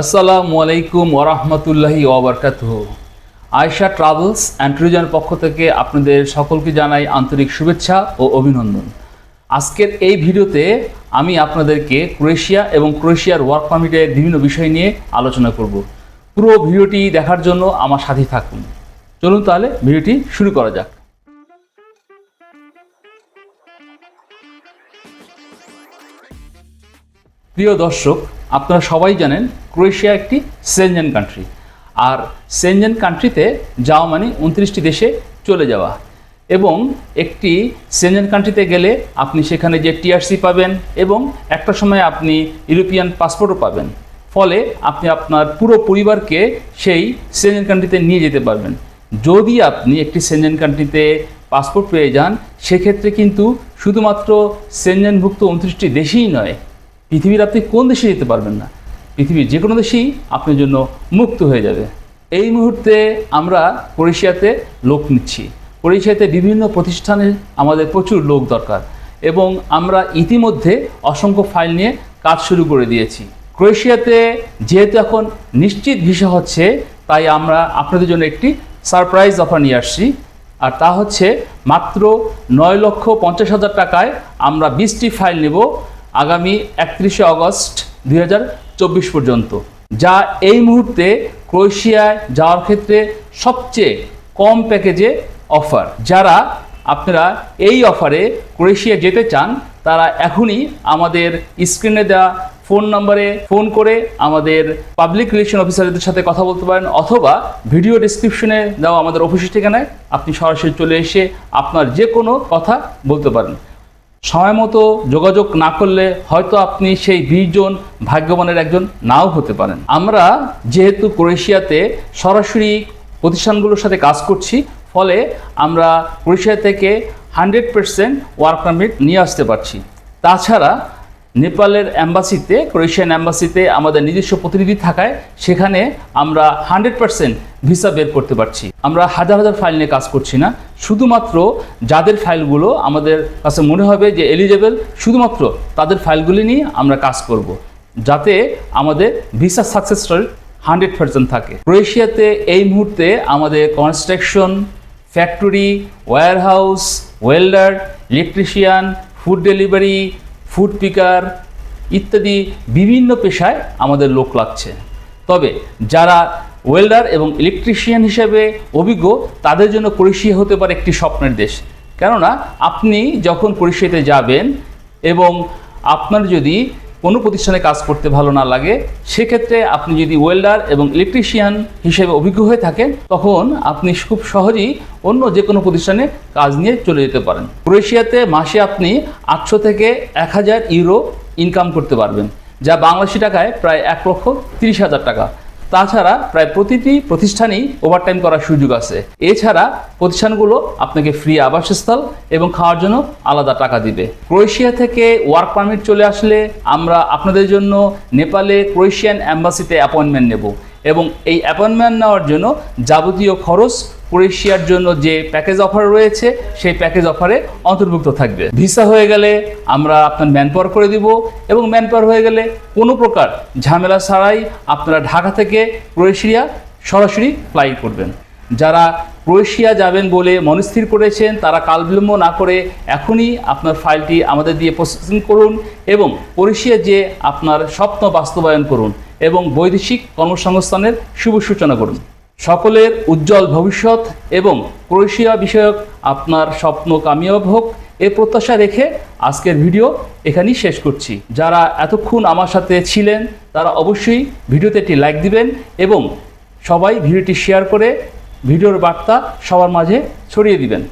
আসসালামু আলাইকুম ওরহমতুল্লাহি ওবরকাতুহ আয়শা ট্রাভেলস অ্যান্ড ট্যুরিজমের পক্ষ থেকে আপনাদের সকলকে জানাই আন্তরিক শুভেচ্ছা ও অভিনন্দন। আজকের এই ভিডিওতে আমি আপনাদেরকে ক্রোয়েশিয়া এবং ক্রোয়েশিয়ার ওয়ার্ক পারমিটের বিভিন্ন বিষয় নিয়ে আলোচনা করব। পুরো ভিডিওটি দেখার জন্য আমার সাথে থাকুন। চলুন তাহলে ভিডিওটি শুরু করা যাক। প্রিয় দর্শক, আপনারা সবাই জানেন ক্রোয়েশিয়া একটি সেনজেন কান্ট্রি আর সেনজেন কান্ট্রিতে যাওয়া মানে উনত্রিশটি দেশে চলে যাওয়া। এবং একটি সেনজেন কান্ট্রিতে গেলে আপনি সেখানে যে টিআরসি পাবেন এবং একটা সময় আপনি ইউরোপিয়ান পাসপোর্টও পাবেন। ফলে আপনি আপনার পুরো পরিবারকে সেই সেনজেন কান্ট্রিতে নিয়ে যেতে পারবেন। যদি আপনি একটি সেনজেন কান্ট্রিতে পাসপোর্ট পেয়ে যান, সেক্ষেত্রে কিন্তু শুধুমাত্র সেনজেনভুক্ত উনত্রিশটি দেশেই নয় পৃথিবীর আপনি কোন দেশে যেতে পারবেন না? পৃথিবীর যে কোনো দেশেই আপনার জন্য মুক্ত হয়ে যাবে। এই মুহূর্তে আমরা ক্রোয়েশিয়াতে লোক নিচ্ছি। ক্রোয়েশিয়াতে বিভিন্ন প্রতিষ্ঠানে আমাদের প্রচুর লোক দরকার এবং আমরা ইতিমধ্যে অসংখ্য ফাইল নিয়ে কাজ শুরু করে দিয়েছি। ক্রোয়েশিয়াতে যেহেতু এখন নিশ্চিত ভিসা হচ্ছে, তাই আমরা আপনাদের জন্য একটি সারপ্রাইজ অফার নিয়ে আসছি। আর তা হচ্ছে মাত্র নয় লক্ষ পঞ্চাশ হাজার টাকায় আমরা বিশটি ফাইল নেব আগামী একত্রিশে আগস্ট দুই পর্যন্ত। যা এই মুহূর্তে ক্রোয়েশিয়ায় যাওয়ার ক্ষেত্রে সবচেয়ে কম প্যাকেজে অফার। যারা আপনারা এই অফারে ক্রোয়েশিয়া যেতে চান, তারা এখনই আমাদের স্ক্রিনে দেওয়া ফোন নম্বরে ফোন করে আমাদের পাবলিক রিলেশন অফিসারদের সাথে কথা বলতে পারেন, অথবা ভিডিও ডিসক্রিপশনে দেওয়া আমাদের অফিসের ঠিকানায় আপনি সরাসরি চলে এসে আপনার যে কোনো কথা বলতে পারেন। সময় মতো যোগাযোগ না করলে হয়তো আপনি সেই বিশ জন ভাগ্যবানের একজন নাও হতে পারেন। আমরা যেহেতু ক্রোয়েশিয়াতে সরাসরি প্রতিষ্ঠানগুলোর সাথে কাজ করছি, ফলে আমরা ক্রোয়েশিয়া থেকে হান্ড্রেড পারসেন্ট ওয়ার্ক পারমিট নিয়ে আসতে পারছি। তাছাড়া নেপালের অ্যাম্বাসিতে ক্রোয়েশিয়ান অ্যাম্বাসিতে আমাদের নিজস্ব প্রতিনিধি থাকায় সেখানে আমরা হান্ড্রেড পারসেন্ট ভিসা বের করতে পারছি। আমরা হাজার হাজার ফাইল নিয়ে কাজ করছি না। শুধুমাত্র যাদের ফাইলগুলো আমাদের কাছে মনে হবে যে এলিজেবল শুধুমাত্র তাদের ফাইলগুলি নিয়ে আমরা কাজ করব। যাতে আমাদের visa success rate hundred percent থাকে। ক্রোয়েশিয়াতে এই মুহূর্তে আমাদের construction factory warehouse welder electrician food delivery food picker ইত্যাদি বিভিন্ন পেশায় আমাদের লোক লাগছে। তবে যারা ওয়েল্ডার এবং ইলেকট্রিশিয়ান হিসেবে অভিজ্ঞ, তাদের জন্য ক্রোয়েশিয়া হতে পারে একটি স্বপ্নের দেশ। কেননা, আপনি যখন ক্রোয়েশিয়াতে যাবেন এবং আপনার যদি কোনো প্রতিষ্ঠানে কাজ করতে ভালো না লাগে, সেক্ষেত্রে আপনি যদি ওয়েল্ডার এবং ইলেকট্রিশিয়ান হিসেবে অভিজ্ঞ হয়ে থাকেন, তখন আপনি খুব সহজেই অন্য যে কোনো প্রতিষ্ঠানে কাজ নিয়ে চলে যেতে পারেন। ক্রোয়েশিয়াতে মাসে আপনি আটশো থেকে এক হাজার ইউরো ইনকাম করতে পারবেন, যা বাংলাদেশি টাকায় প্রায় এক লক্ষ তিরিশ হাজার টাকা। তাছাড়া প্রায় প্রতিটি প্রতিষ্ঠানেই ওভারটাইম করার সুযোগ আছে। এছাড়া প্রতিষ্ঠানগুলো আপনাকে ফ্রি আবাসস্থল এবং খাওয়ার জন্য আলাদা টাকা দিবে। ক্রোয়েশিয়া থেকে ওয়ার্ক পারমিট চলে আসলে আমরা আপনাদের জন্য নেপালে ক্রোয়েশিয়ান অ্যাম্বাসিতে অ্যাপয়েন্টমেন্ট নেব এবং এই অ্যাপয়েন্টমেন্ট নেওয়ার জন্য যাবতীয় খরচ ক্রোয়েশিয়ার জন্য যে প্যাকেজ অফার রয়েছে, সেই প্যাকেজ অফারে অন্তর্ভুক্ত থাকবে। ভিসা হয়ে গেলে আমরা আপনার ম্যান পাওয়ার করে দিব এবং ম্যান পাওয়ার হয়ে গেলে কোনো প্রকার ঝামেলা ছাড়াই আপনারা ঢাকা থেকে ক্রোয়েশিয়া সরাসরি ফ্লাই করবেন। যারা ক্রোয়েশিয়া যাবেন বলে মনস্থির করেছেন, তারা কাল বিলম্ব না করে এখনই আপনার ফাইলটি আমাদের দিয়ে প্রসেসিং করুন এবং ক্রোয়েশিয়া যে আপনার স্বপ্ন বাস্তবায়ন করুন এবং বৈদেশিক কর্মসংস্থানের শুভ সূচনা করুন। সকলের উজ্জ্বল ভবিষ্যৎ এবং ক্রোয়েশিয়া বিষয়ক আপনার স্বপ্ন কামিয়াব হোক, এ প্রত্যাশা রেখে আজকের ভিডিও এখানেই শেষ করছি। যারা এতক্ষণ আমার সাথে ছিলেন, তারা অবশ্যই ভিডিওতে একটি লাইক দিবেন এবং সবাই ভিডিওটি শেয়ার করে ভিডিওর বার্তা সবার মাঝে ছড়িয়ে দিবেন।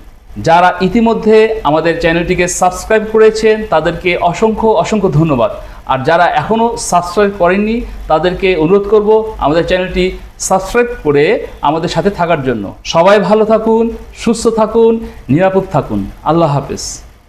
যারা ইতিমধ্যে আমাদের চ্যানেলটিকে সাবস্ক্রাইব করেছেন, তাদেরকে অসংখ্য অসংখ্য ধন্যবাদ। আর যারা এখনও সাবস্ক্রাইব করেননি, তাদেরকে অনুরোধ করব আমাদের চ্যানেলটি সাবস্ক্রাইব করে আমাদের সাথে থাকার জন্য। সবাই ভালো থাকুন, সুস্থ থাকুন, নিরাপদ থাকুন। আল্লাহ হাফেজ।